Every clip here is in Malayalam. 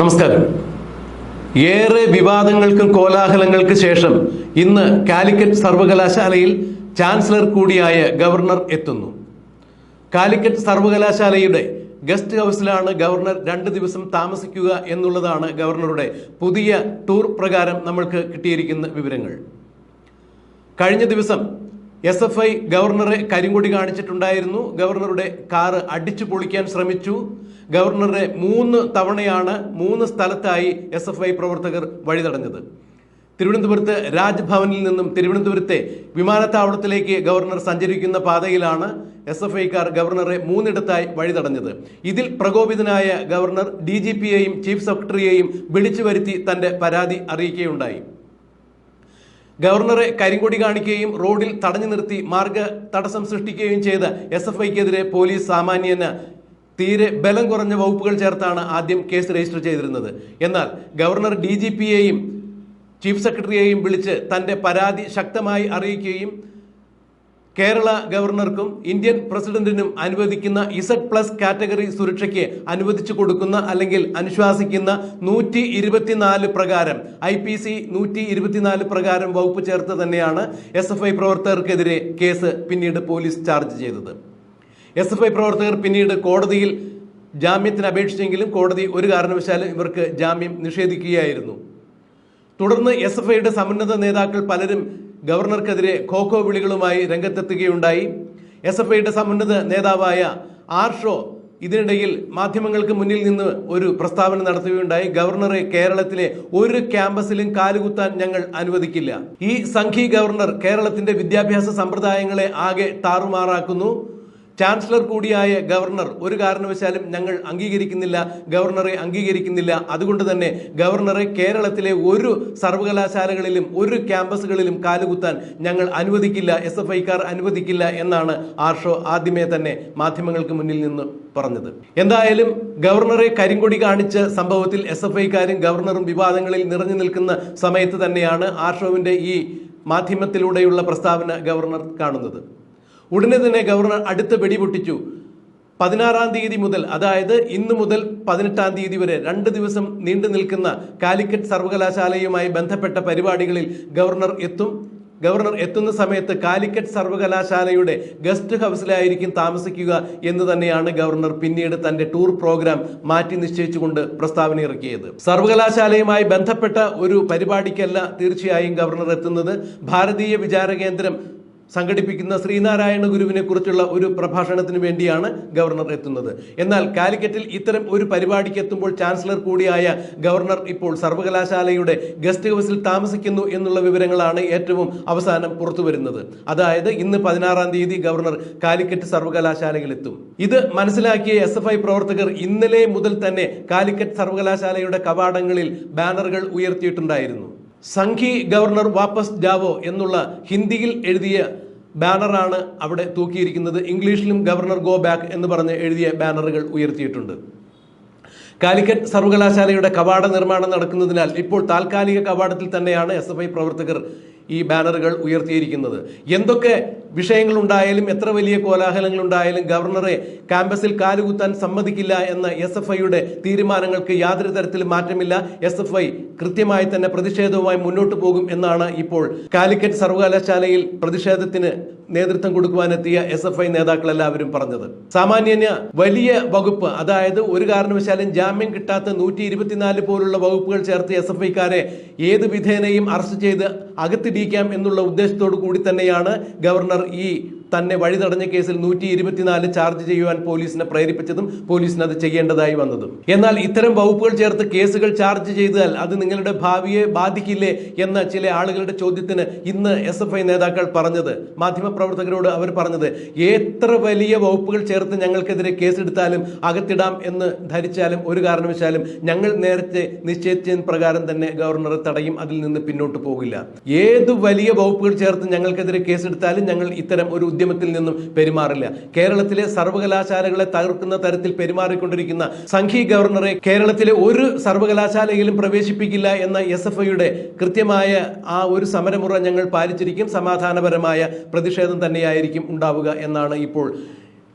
നമസ്കാരം. ഏറെ വിവാദങ്ങൾക്കും കോലാഹലങ്ങൾക്ക് ശേഷം ഇന്ന് കാലിക്കറ്റ് സർവകലാശാലയിൽ ചാൻസലർ കൂടിയായ ഗവർണർ എത്തുന്നു. കാലിക്കറ്റ് സർവകലാശാലയുടെ ഗസ്റ്റ് ഹൗസിലാണ് ഗവർണർ രണ്ട് ദിവസം താമസിക്കുക എന്നുള്ളതാണ് ഗവർണറുടെ പുതിയ ടൂർ പ്രകാരം നമ്മൾക്ക് കിട്ടിയിരിക്കുന്ന വിവരങ്ങൾ. കഴിഞ്ഞ ദിവസം എസ് എഫ് ഐ ഗവർണറെ കരിങ്കൊടി കാണിച്ചിട്ടുണ്ടായിരുന്നു. ഗവർണറുടെ കാറ് അടിച്ചു പൊളിക്കാൻ ശ്രമിച്ചു. ഗവർണറെ മൂന്ന് തവണയാണ് മൂന്ന് സ്ഥലത്തായി എസ് എഫ് ഐ പ്രവർത്തകർ വഴിതടഞ്ഞത്. തിരുവനന്തപുരത്ത് രാജ്ഭവനിൽ നിന്നും തിരുവനന്തപുരത്തെ വിമാനത്താവളത്തിലേക്ക് ഗവർണർ സഞ്ചരിക്കുന്ന പാതയിലാണ് എസ് എഫ് ഐക്കാർ ഗവർണറെ മൂന്നിടത്തായി വഴിതടഞ്ഞത്. ഇതിൽ പ്രകോപിതനായ ഗവർണർ ഡി ജി പിയെയും ചീഫ് സെക്രട്ടറിയെയും വിളിച്ചു വരുത്തി തന്റെ പരാതി അറിയിക്കുകയുണ്ടായി. ഗവർണറെ കരിങ്കൊടി കാണിക്കുകയും റോഡിൽ തടഞ്ഞു നിർത്തി മാർഗ തടസ്സം സൃഷ്ടിക്കുകയും ചെയ്ത എസ് എഫ് ഐക്കെതിരെ പോലീസ് സാമാന്യന് തീരെ ബലം കുറഞ്ഞ വകുപ്പുകൾ ചേർത്താണ് ആദ്യം കേസ് രജിസ്റ്റർ ചെയ്തിരുന്നത്. എന്നാൽ ഗവർണർ ഡി ജി പിയെയും ചീഫ് സെക്രട്ടറിയെയും വിളിച്ച് തന്റെ പരാതി ശക്തമായി അറിയിക്കുകയും കേരള ഗവർണർക്കും ഇന്ത്യൻ പ്രസിഡന്റിനും അനുവദിക്കുന്ന ഇസഡ് പ്ലസ് കാറ്റഗറി സുരക്ഷയ്ക്ക് അനുവദിച്ചു കൊടുക്കുന്ന അല്ലെങ്കിൽ അനുശ്വാസിക്കുന്ന നൂറ്റി ഇരുപത്തിനാല് പ്രകാരം ഐ പി സി നൂറ്റി ഇരുപത്തിനാല് പ്രകാരം വകുപ്പ് ചേർത്ത് തന്നെയാണ് എസ് എഫ് ഐ പ്രവർത്തകർക്കെതിരെ കേസ് പിന്നീട് പോലീസ് ചാർജ് ചെയ്തത്. എസ് എഫ് ഐ പ്രവർത്തകർ പിന്നീട് കോടതിയിൽ ജാമ്യത്തിന് അപേക്ഷിച്ചെങ്കിലും കോടതി ഒരു കാരണവശാലും ഇവർക്ക് ജാമ്യം നിഷേധിക്കുകയായിരുന്നു. തുടർന്ന് എസ് എഫ് ഐയുടെ സമുന്നത നേതാക്കൾ പലരും ഗവർണർക്കെതിരെ ഖോഖോ വിളികളുമായി രംഗത്തെത്തുകയുണ്ടായി. എസ് എഫ് ഐയുടെ സമുന്നത നേതാവായ ആർ ഷോ ഇതിനിടയിൽ മാധ്യമങ്ങൾക്ക് മുന്നിൽ നിന്ന് ഒരു പ്രസ്താവന നടത്തുകയുണ്ടായി. ഗവർണറെ കേരളത്തിലെ ഒരു ക്യാമ്പസിലും കാലുകുത്താൻ ഞങ്ങൾ അനുവദിക്കില്ല. ഈ സംഘി ഗവർണർ കേരളത്തിന്റെ വിദ്യാഭ്യാസ സമ്പ്രദായങ്ങളെ ആകെ താറുമാറാക്കുന്നു. ചാൻസലർ കൂടിയായ ഗവർണർ ഒരു കാരണവശാലും ഞങ്ങൾ അംഗീകരിക്കുന്നില്ല ഗവർണറെ അംഗീകരിക്കുന്നില്ല. അതുകൊണ്ട് തന്നെ ഗവർണറെ കേരളത്തിലെ ഒരു സർവകലാശാലകളിലും ഒരു ക്യാമ്പസുകളിലും കാലുകുത്താൻ ഞങ്ങൾ അനുവദിക്കില്ല എസ് എഫ് ഐക്കാർ അനുവദിക്കില്ല എന്നാണ് ആർഷോ ആദ്യമേ തന്നെ മാധ്യമങ്ങൾക്ക് മുന്നിൽ നിന്ന് പറഞ്ഞത്. എന്തായാലും ഗവർണറെ കരിങ്കൊടി കാണിച്ച സംഭവത്തിൽ എസ് എഫ് ഐക്കാരും ഗവർണറും വിവാദങ്ങളിൽ നിറഞ്ഞു നിൽക്കുന്ന സമയത്ത് തന്നെയാണ് ആർഷോവിന്റെ ഈ മാധ്യമത്തിലൂടെയുള്ള പ്രസ്താവന ഗവർണർ കാണുന്നത്. ഉടനെ തന്നെ ഗവർണർ അടുത്ത വെടിപൊട്ടിച്ചു പതിനാറാം തീയതി മുതൽ അതായത് ഇന്ന് മുതൽ പതിനെട്ടാം തീയതി വരെ രണ്ട് ദിവസം നീണ്ടു നിൽക്കുന്ന കാലിക്കറ്റ് സർവകലാശാലയുമായി ബന്ധപ്പെട്ട പരിപാടികളിൽ ഗവർണർ എത്തും. ഗവർണർ എത്തുന്ന സമയത്ത് കാലിക്കറ്റ് സർവകലാശാലയുടെ ഗസ്റ്റ് ഹൗസിലായിരിക്കും താമസിക്കുക എന്ന് തന്നെയാണ് ഗവർണർ പിന്നീട് തന്റെ ടൂർ പ്രോഗ്രാം മാറ്റി നിശ്ചയിച്ചുകൊണ്ട് പ്രസ്താവന ഇറക്കിയത്. സർവകലാശാലയുമായി ബന്ധപ്പെട്ട ഒരു പരിപാടിക്കല്ല തീർച്ചയായും ഗവർണർ എത്തുന്നത്. ഭാരതീയ വിചാര കേന്ദ്രം സംഘടിപ്പിക്കുന്ന ശ്രീനാരായണ ഗുരുവിനെ കുറിച്ചുള്ള ഒരു പ്രഭാഷണത്തിന് വേണ്ടിയാണ് ഗവർണർ എത്തുന്നത്. എന്നാൽ കാലിക്കറ്റിൽ ഇത്തരം ഒരു പരിപാടിക്ക് എത്തുമ്പോൾ ചാൻസലർ കൂടിയായ ഗവർണർ ഇപ്പോൾ സർവകലാശാലയുടെ ഗസ്റ്റ് ഹൗസിൽ താമസിക്കുന്നു എന്നുള്ള വിവരങ്ങളാണ് ഏറ്റവും അവസാനം പുറത്തു വരുന്നത് അതായത് ഇന്ന് പതിനാറാം തീയതി ഗവർണർ കാലിക്കറ്റ് സർവകലാശാലയിൽ എത്തും ഇത് മനസ്സിലാക്കിയ എസ് എഫ് ഐ പ്രവർത്തകർ ഇന്നലെ മുതൽ തന്നെ കാലിക്കറ്റ് സർവകലാശാലയുടെ കവാടങ്ങളിൽ ബാനറുകൾ ഉയർത്തിയിട്ടുണ്ടായിരുന്നു. സംഘി ഗവർണർ വാപ്പസ് ജാവോ എന്നുള്ള ഹിന്ദിയിൽ എഴുതിയ ബാനറാണ് അവിടെ തൂക്കിയിരിക്കുന്നത്. ഇംഗ്ലീഷിലും ഗവർണർ ഗോ ബാക്ക് എന്ന് പറഞ്ഞ് എഴുതിയ ബാനറുകൾ ഉയർത്തിയിട്ടുണ്ട്. കാലിക്കറ്റ് സർവകലാശാലയുടെ കവാട നിർമ്മാണം നടക്കുന്നതിനാൽ ഇപ്പോൾ താൽക്കാലിക കവാടത്തിൽ തന്നെയാണ് എസ് പ്രവർത്തകർ ഈ ബാനറുകൾ ഉയർത്തിയിരിക്കുന്നത്. എന്തൊക്കെ വിഷയങ്ങളുണ്ടായാലും എത്ര വലിയ കോലാഹലങ്ങൾ ഉണ്ടായാലും ഗവർണറെ ക്യാമ്പസിൽ കാലുകുത്താൻ സമ്മതിക്കില്ല എന്ന എസ് എഫ് ഐയുടെ തീരുമാനങ്ങൾക്ക് യാതൊരു തരത്തിലും മാറ്റമില്ല. എസ് എഫ് ഐ കൃത്യമായി തന്നെ പ്രതിഷേധവുമായി മുന്നോട്ട് പോകും എന്നാണ് ഇപ്പോൾ കാലിക്കറ്റ് സർവകലാശാലയിൽ പ്രതിഷേധത്തിന് നേതൃത്വം കൊടുക്കുവാനെത്തിയ എസ് എഫ് ഐ നേതാക്കൾ എല്ലാവരും പറഞ്ഞത്. സാമാന്യന് വലിയ വകുപ്പ് അതായത് ഒരു കാരണവശാലും ജാമ്യം കിട്ടാത്ത നൂറ്റി പോലുള്ള വകുപ്പുകൾ ചേർത്ത് എസ് എഫ് ഐക്കാരെ ഏത് വിധേനയും അറസ്റ്റ് ചെയ്ത് അകത്തിടിയിക്കാം എന്നുള്ള ഉദ്ദേശത്തോടു കൂടി തന്നെയാണ് ഗവർണർ ഈ തന്നെ വഴി തടഞ്ഞ കേസിൽ നൂറ്റി ഇരുപത്തിനാല് ചാർജ് ചെയ്യുവാൻ പോലീസിനെ പ്രേരിപ്പിച്ചതും പോലീസിന് അത് ചെയ്യേണ്ടതായി വന്നതും. എന്നാൽ ഇത്തരം വകുപ്പുകൾ ചേർത്ത് കേസുകൾ ചാർജ് ചെയ്താൽ അത് നിങ്ങളുടെ ഭാവിയെ ബാധിക്കില്ലേ എന്ന ചില ആളുകളുടെ ചോദ്യത്തിന് ഇന്ന് എസ് എഫ് ഐ നേതാക്കൾ പറഞ്ഞത്. മാധ്യമപ്രവർത്തകരോട് അവർ പറഞ്ഞത് എത്ര വലിയ വകുപ്പുകൾ ചേർത്ത് ഞങ്ങൾക്കെതിരെ കേസെടുത്താലും അകത്തിടാം എന്ന് ധരിച്ചാലും ഒരു കാരണവശാലും ഞങ്ങൾ നേരത്തെ നിശ്ചയിച്ചതിന് പ്രകാരം തന്നെ ഗവർണറെ തടയും അതിൽ നിന്ന് പിന്നോട്ട് പോകില്ല. ഏത് വലിയ വകുപ്പുകൾ ചേർത്ത് ഞങ്ങൾക്കെതിരെ കേസെടുത്താലും ഞങ്ങൾ ഇത്തരം ഒരു ഉദ്യമത്തിൽ നിന്നും പെരുമാറില്ല. കേരളത്തിലെ സർവകലാശാലകളെ തകർക്കുന്ന തരത്തിൽ പെരുമാറിക്കൊണ്ടിരിക്കുന്ന സംഘി ഗവർണറെ കേരളത്തിലെ ഒരു സർവകലാശാലയിലും പ്രവേശിപ്പിക്കില്ല എന്ന എസ് എഫ് ഐയുടെ കൃത്യമായ ആ ഒരു സമരമുറ ഞങ്ങൾ പാലിച്ചിരിക്കും. സമാധാനപരമായ പ്രതിഷേധം തന്നെയായിരിക്കും ഉണ്ടാവുക എന്നാണ് ഇപ്പോൾ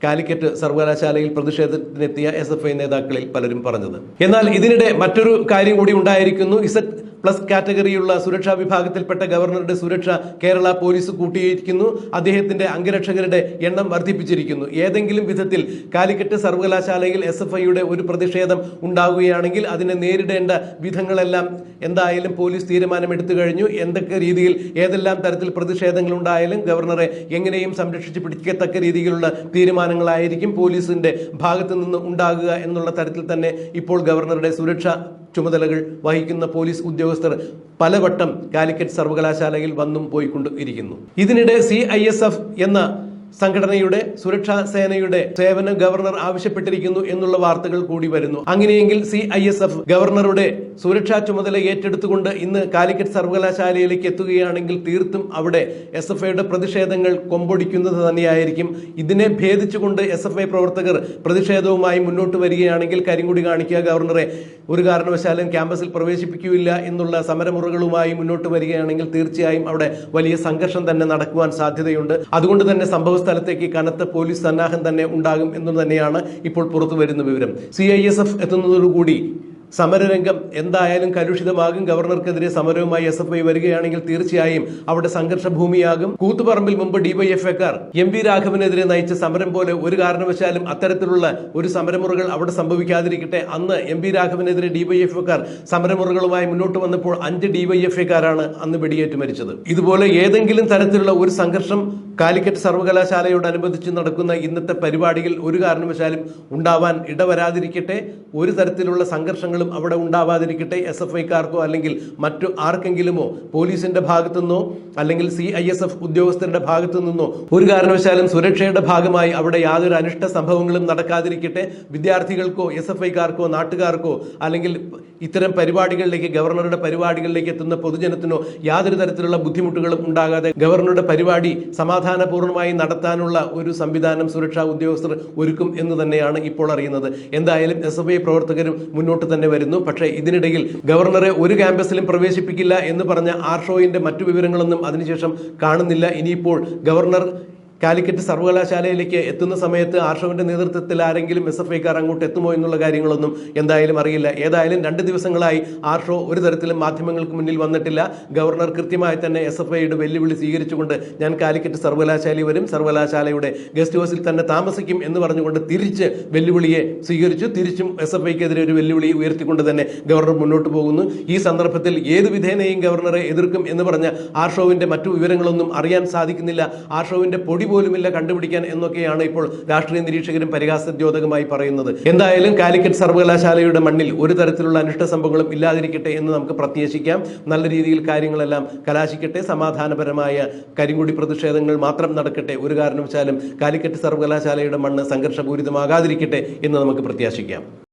കാലിക്കറ്റ് സർവകലാശാലയിൽ പ്രതിഷേധത്തിനെത്തിയ എസ് എഫ് ഐ നേതാക്കളിൽ പലരും പറഞ്ഞത്. എന്നാൽ ഇതിനിടെ മറ്റൊരു കാര്യം കൂടി ഉണ്ടായിരിക്കുന്നു. ഇസഡ് പ്ലസ് കാറ്റഗറിയുള്ള സുരക്ഷാ വിഭാഗത്തിൽപ്പെട്ട ഗവർണറുടെ സുരക്ഷ കേരള പോലീസ് കൂട്ടിയിരിക്കുന്നു. അദ്ദേഹത്തിന്റെ അംഗരക്ഷകരുടെ എണ്ണം വർദ്ധിപ്പിച്ചിരിക്കുന്നു. ഏതെങ്കിലും വിധത്തിൽ കാലിക്കറ്റ് സർവകലാശാലയിൽ എസ് എഫ് ഐയുടെ ഒരു പ്രതിഷേധം ഉണ്ടാവുകയാണെങ്കിൽ അതിനെ നേരിടേണ്ട വിധങ്ങളെല്ലാം എന്തായാലും പോലീസ് തീരുമാനമെടുത്തു കഴിഞ്ഞു. എന്തൊക്കെ രീതിയിൽ ഏതെല്ലാം തരത്തിൽ പ്രതിഷേധങ്ങൾ ഉണ്ടായാലും ഗവർണറെ എങ്ങനെയും സംരക്ഷിച്ച് പിടിക്കത്തക്ക രീതിയിലുള്ള തീരുമാനങ്ങളായിരിക്കും പോലീസിന്റെ ഭാഗത്തു നിന്ന് ഉണ്ടാകുക എന്നുള്ള തരത്തിൽ തന്നെ ഇപ്പോൾ ഗവർണറുടെ സുരക്ഷ ചുമതലകൾ വഹിക്കുന്ന പോലീസ് ഉദ്യോഗസ്ഥർ പലവട്ടം കാലിക്കറ്റ് സർവകലാശാലയിൽ വന്നും പോയിക്കൊണ്ടിരിക്കുന്നു ഇതിനിടെ സി എന്ന സംഘടനയുടെ സുരക്ഷാ സേനയുടെ സേവനം ഗവർണർ ആവശ്യപ്പെട്ടിരിക്കുന്നു എന്നുള്ള വാർത്തകൾ കൂടി വരുന്നു. അങ്ങനെയെങ്കിൽ സി ഐ എസ് എഫ് ഗവർണറുടെ സുരക്ഷാ ചുമതല ഏറ്റെടുത്തുകൊണ്ട് ഇന്ന് കാലിക്കറ്റ് സർവകലാശാലയിലേക്ക് എത്തുകയാണെങ്കിൽ തീർത്തും അവിടെ എസ് എഫ് ഐയുടെ പ്രതിഷേധങ്ങൾ കൊമ്പൊടിക്കുന്നത് തന്നെയായിരിക്കും. ഇതിനെ ഭേദിച്ചുകൊണ്ട് എസ് എഫ് ഐ പ്രവർത്തകർ പ്രതിഷേധവുമായി മുന്നോട്ട് വരികയാണെങ്കിൽ കരിങ്കുടി കാണിക്കുക ഗവർണറെ. ഒരു കാരണവശാലും ക്യാമ്പസിൽ പ്രവേശിപ്പിക്കില്ല എന്നുള്ള സമരമുറകളുമായി മുന്നോട്ട് വരികയാണെങ്കിൽ തീർച്ചയായും അവിടെ വലിയ സംഘർഷം തന്നെ നടക്കുവാൻ സാധ്യതയുണ്ട്. അതുകൊണ്ട് തന്നെ സംഭവ സ്ഥലത്തേക്ക് കനത്ത പോലീസ് സന്നാഹം തന്നെ ഉണ്ടാകും എന്നു തന്നെയാണ് ഇപ്പോൾ പുറത്തു വരുന്ന വിവരം. സി ഐ എസ് എഫ് എത്തുന്നതോടുകൂടി സമരരംഗം എന്തായാലും കലുഷിതമാകും. ഗവർണർക്കെതിരെ സമരവുമായി എസ് എഫ് ഐ വരികയാണെങ്കിൽ തീർച്ചയായും അവിടെ സംഘർഷ ഭൂമിയാകും കൂത്തുപറമ്പിൽ മുമ്പ് ഡിവൈഎഫ്ഐക്കാർ എം വി രാഘവനെതിരെ നയിച്ച സമരം പോലെ ഒരു കാരണവശാലും അത്തരത്തിലുള്ള ഒരു സമരമുറകൾ അവിടെ സംഭവിക്കാതിരിക്കട്ടെ. അന്ന് എം വി രാഘവനെതിരെ ഡിവൈഎഫ്ഐക്കാർ സമരമുറകളുമായി മുന്നോട്ട് വന്നപ്പോൾ അഞ്ച് ഡിവൈഎഫ്ഐക്കാരാണ് അന്ന് വെടിയേറ്റ് മരിച്ചത്. ഇതുപോലെ ഏതെങ്കിലും തരത്തിലുള്ള ഒരു സംഘർഷം കാലിക്കറ്റ് സർവകലാശാലയോടനുബന്ധിച്ച് നടക്കുന്ന ഇന്നത്തെ പരിപാടിയിൽ ഒരു കാരണവശാലും ഉണ്ടാവാൻ ഇടവരാതിരിക്കട്ടെ. ഒരു തരത്തിലുള്ള സംഘർഷങ്ങളും അവിടെ ഉണ്ടാവാതിരിക്കട്ടെ. എസ് എഫ് ഐക്കാർക്കോ അല്ലെങ്കിൽ മറ്റു ആർക്കെങ്കിലുമോ പോലീസിന്റെ ഭാഗത്തു നിന്നോ അല്ലെങ്കിൽ സി ഐ എസ് എഫ് ഉദ്യോഗസ്ഥരുടെ ഭാഗത്തു നിന്നോ ഒരു കാരണവശാലും സുരക്ഷയുടെ ഭാഗമായി അവിടെ യാതൊരു അനിഷ്ട സംഭവങ്ങളും നടക്കാതിരിക്കട്ടെ. വിദ്യാർത്ഥികൾക്കോ എസ് എഫ് ഐക്കാർക്കോ നാട്ടുകാർക്കോ അല്ലെങ്കിൽ ഇത്തരം പരിപാടികളിലേക്ക് ഗവർണറുടെ പരിപാടികളിലേക്ക് എത്തുന്ന പൊതുജനത്തിനോ യാതൊരു തരത്തിലുള്ള ബുദ്ധിമുട്ടുകളും ഉണ്ടാകാതെ ഗവർണറുടെ പരിപാടി സമാധാനപൂർണമായി നടത്താനുള്ള ഒരു സംവിധാനം സുരക്ഷാ ഉദ്യോഗസ്ഥർ ഒരുക്കും എന്ന് തന്നെയാണ് ഇപ്പോൾ അറിയുന്നത്. എന്തായാലും എസ് എഫ് ഐ പ്രവർത്തകരും മുന്നോട്ട് തന്നെ വരുന്നു. പക്ഷേ ഇതിനിടയിൽ ഗവർണറെ ഒരു ക്യാമ്പസിലും പ്രവേശിപ്പിക്കില്ല എന്ന് പറഞ്ഞ ആർഷോയിന്റെ മറ്റു വിവരങ്ങളൊന്നും അതിനുശേഷം കാണുന്നില്ല. ഇനിയിപ്പോൾ ഗവർണർ കാലിക്കറ്റ് സർവകലാശാലയിലേക്ക് എത്തുന്ന സമയത്ത് ആർഷവിന്റെ നേതൃത്വത്തിൽ ആരെങ്കിലും എസ് എഫ് ഐക്കാർ അങ്ങോട്ട് എത്തുമോ എന്നുള്ള കാര്യങ്ങളൊന്നും എന്തായാലും അറിയില്ല. ഏതായാലും രണ്ട് ദിവസങ്ങളായി ആർഷോ ഒരു തരത്തിലും മാധ്യമങ്ങൾക്ക് മുന്നിൽ വന്നിട്ടില്ല. ഗവർണർ കൃത്യമായി തന്നെ എസ് എഫ് ഐയുടെ വെല്ലുവിളി സ്വീകരിച്ചുകൊണ്ട് ഞാൻ കാലിക്കറ്റ് സർവകലാശാലയിൽ വരും. സർവകലാശാലയുടെ ഗസ്റ്റ് ഹൗസിൽ തന്നെ താമസിക്കും എന്ന് പറഞ്ഞുകൊണ്ട് തിരിച്ച് വെല്ലുവിളിയെ സ്വീകരിച്ചു. തിരിച്ചും എസ് എഫ് ഐക്കെതിരെ ഒരു വെല്ലുവിളി ഉയർത്തിക്കൊണ്ട് തന്നെ ഗവർണർ മുന്നോട്ട് പോകുന്നു. ഈ സന്ദർഭത്തിൽ ഏത് വിധേനയും ഗവർണറെ എതിർക്കും എന്ന് പറഞ്ഞ ആർഷോവിന്റെ മറ്റു വിവരങ്ങളൊന്നും അറിയാൻ സാധിക്കുന്നില്ല. ആർഷോവിന്റെ പൊടി പോലുമില്ല കണ്ടുപിടിക്കാൻ എന്നൊക്കെയാണ് ഇപ്പോൾ രാഷ്ട്രീയ നിരീക്ഷകരും പരിഹാസദ്യോതകമായി പറയുന്നത്. എന്തായാലും കാലിക്കറ്റ് സർവകലാശാലയുടെ മണ്ണിൽ ഒരു തരത്തിലുള്ള അനിഷ്ട സംഭവങ്ങളും ഇല്ലാതിരിക്കട്ടെ എന്ന് നമുക്ക് പ്രത്യാശിക്കാം. നല്ല രീതിയിൽ കാര്യങ്ങളെല്ലാം കലാശിക്കട്ടെ. സമാധാനപരമായ കരിങ്കുടി പ്രതിഷേധങ്ങൾ മാത്രം നടക്കട്ടെ. ഒരു കാരണവശാലും കാലിക്കറ്റ് സർവകലാശാലയുടെ മണ്ണ് സംഘർഷപൂരിതമാകാതിരിക്കട്ടെ എന്ന് നമുക്ക് പ്രത്യാശിക്കാം.